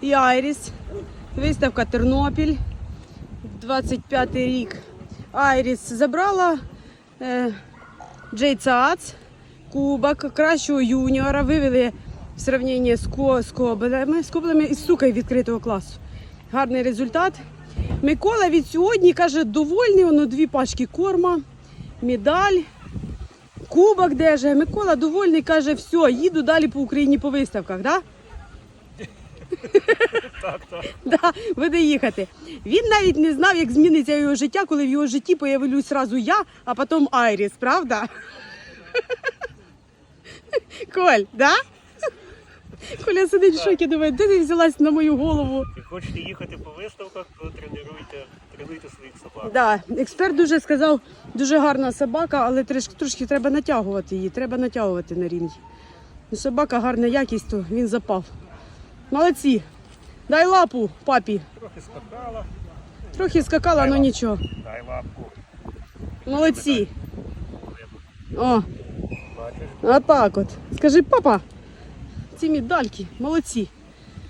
і Айріс. Виставка Тернопіль. 25 рік. Айріс забрала е, Джей Цац, кубок кращого юніора. Вивели в сравненні з, ко, з кобелями і з сукою відкритого класу. Гарний результат. Микола від сьогодні каже, довольний, воно дві пачки корма, медаль. Кубок держи. Микола довольний, каже, все, їду далі по Україні по виставках, да? Так, так. Да, буде їхати. Він навіть не знав, як зміниться його життя, коли в його житті появилюсь сразу я, а потім Айріс, правда? Коль, да? Коля сидить в шокі, думає, де ти взялась на мою голову? Ви хочете їхати по виставках, то тренуйте, тренуйте своїх собак. Да, експерт дуже сказав, дуже гарна собака, але трошки, трошки треба натягувати її, треба натягувати на рінгі. Ну, собака гарна якість, то він запав. Молодці. Дай лапу, папі. Трохи скакала, Трохи скакала, але нічого. дай лапку. Молодці. О, Бачиш? отак от. Скажи, папа, ці медальки, молодці.